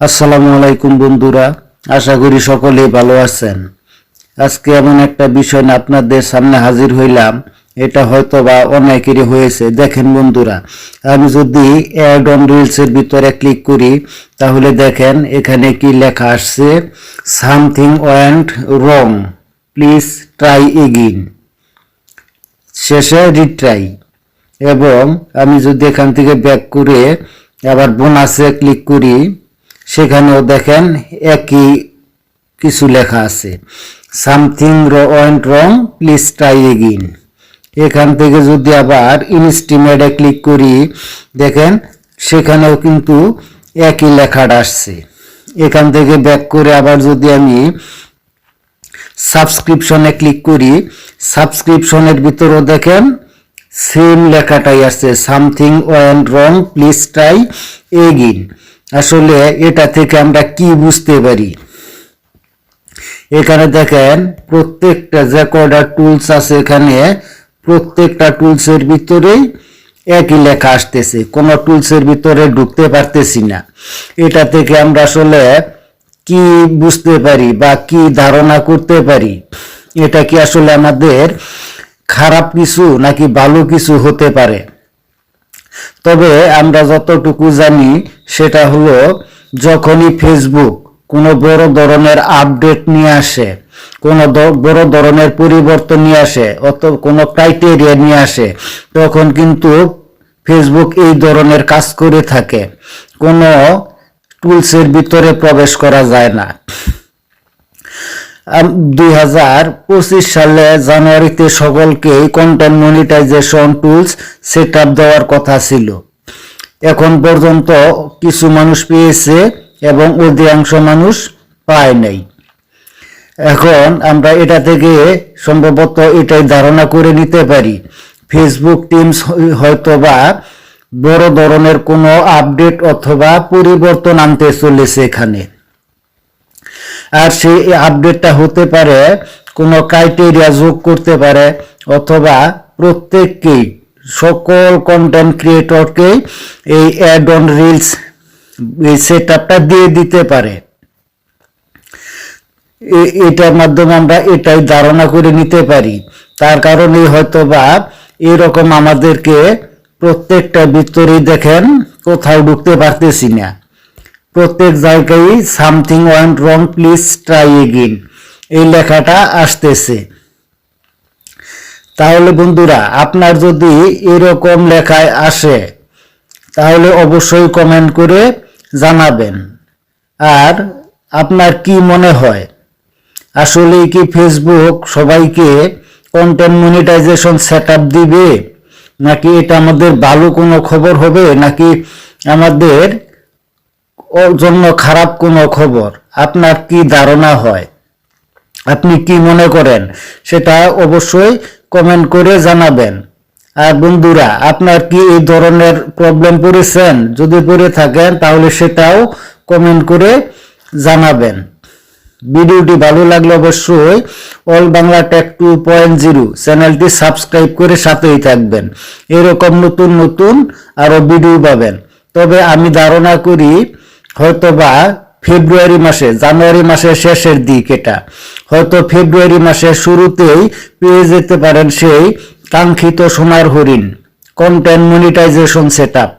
আসসালামু আলাইকুম বন্ধুরা, আশা করি সকলে ভালো আছেন। আজকে এমন একটা বিষয় নিয়ে আপনাদের সামনে হাজির হইলাম, এটা হয়তো বা অনেকেরই হয়েছে। দেখেন বন্ধুরা, আমি যদি অ্যাড অন রিলসের ভিতরে ক্লিক করি, তাহলে দেখেন এখানে কি লেখা আসছে something went wrong please try again শেষে রিট্রাই এবং আমি যদি এখান থেকে ব্যাক করে আবার বোনাসে ক্লিক করি সেখানেও দেখেন একই কিছু লেখা আছে। Something went wrong please try again এখান থেকে যদি আবার ইনস্টিমেটে ক্লিক করি, দেখেন সেখানেও কিন্তু একই লেখাটা আসছে। এখান থেকে ব্যাক করে আবার যদি আমি সাবস্ক্রিপশনে ক্লিক করি সাবস্ক্রিপশনের ভিতরেও দেখেন সেম লেখাটাই আছে something went wrong please try again আসলে এটা থেকে আমরা কি বুঝতে পারি? এখানে দেখেন, প্রত্যেকটা যে কয়টা টুলস আছে এখানে, প্রত্যেকটা টুলসের ভিতরেই একই লেখা আসতেছে। কোনো টুলসের ভিতরে ঢুকতে পারতেছি না। এটা থেকে আমরা আসলে কি বুঝতে পারি বা কি ধারণা করতে পারি? এটা কি আসলে আমাদের খারাপ কিছু নাকি ভালো কিছু হতে পারে? তবে আমরা যতটুকু জানি, সেটা হলো যখনই ফেসবুক কোনো বড় ধরনের আপডেট নিয়ে আসে, কোনো বড় ধরনের পরিবর্তন নিয়ে আসে অত কোনো ক্রাইটেরিয়া নিয়ে আসে, তখন কিন্তু ফেসবুক এই ধরনের কাজ করে থাকে। কোনো টুলসের ভিতরে প্রবেশ করা যায় না। দুই হাজার পঁচিশ সালে জানুয়ারিতে সকলকেই content monetization tools set up দেওয়ার কথা ছিল। এখন পর্যন্ত কিছু মানুষ পেয়েছে এবং অধিকাংশ মানুষ পায় নাই। এখন আমরা এটা থেকে সম্ভবত এটাই ধারণা করে নিতে পারি। ফেসবুক টিমস হয়তো বা বড় ধরনের কোনো আপডেট অথবা পরিবর্তন আনতে চলেছে এখানে। আর সেই আপডেটটা হতে পারে, কোনো ক্রাইটেরিয়া যোগ করতে পারে, অথবা প্রত্যেককেই, সকল কন্টেন্ট ক্রিয়েটরকে এই অ্যাড অন রিলস এই সেট আপটা দিয়ে দিতে পারে। এটার মাধ্যমে আমরা এটাই ধারণা করে নিতে পারি। তার কারণে হয়তো বা এরকম আমাদেরকে প্রত্যেকটা ভিতরেই দেখেন, কোথাও ঢুকতে পারতেছি না। প্রত্যেক জায়গায় something went wrong please try again এই লেখাটা আসতেছে। তাহলে বন্ধুরা, আপনার যদি এরকম লেখায় আসে, তাহলে অবশ্যই কমেন্ট করে জানাবেন। আর আপনার কি মনে হয়? আসলে কি ফেসবুক সবাইকে কন্টেন্ট মনিটাইজেশন সেট দিবে? নাকি এটা আমাদের ভালো কোনো খবর হবে? নাকি আমাদের জন্য খারাপ কোনো খবর? আপনার কি ধারণা হয়? আপনি কি মনে করেন? সেটা অবশ্যই কমেন্ট করে জানাবেন। আর বন্ধুরা, আপনার কি এই ধরনের প্রবলেম পড়েছেন? যদি পড়ে থাকেন, তাহলে সেটাও কমেন্ট করে জানাবেন। ভিডিওটি ভালো লাগলে অবশ্যই all Bangla tech two point zero চ্যানেলটি সাবস্ক্রাইব করে সাথেই থাকবেন। এরকম নতুন নতুন আরও ভিডিও পাবেন। তবে আমি ধারণা করি হয়তোবা ফেব্রুয়ারি মাসে, জানুয়ারি মাসের শেষের দিক এটা। হয়তো ফেব্রুয়ারি মাসের শুরুতেই পেয়ে যেতে পারেন সেই কাঙ্ক্ষিত সোনার হরিণ। Content monetization set up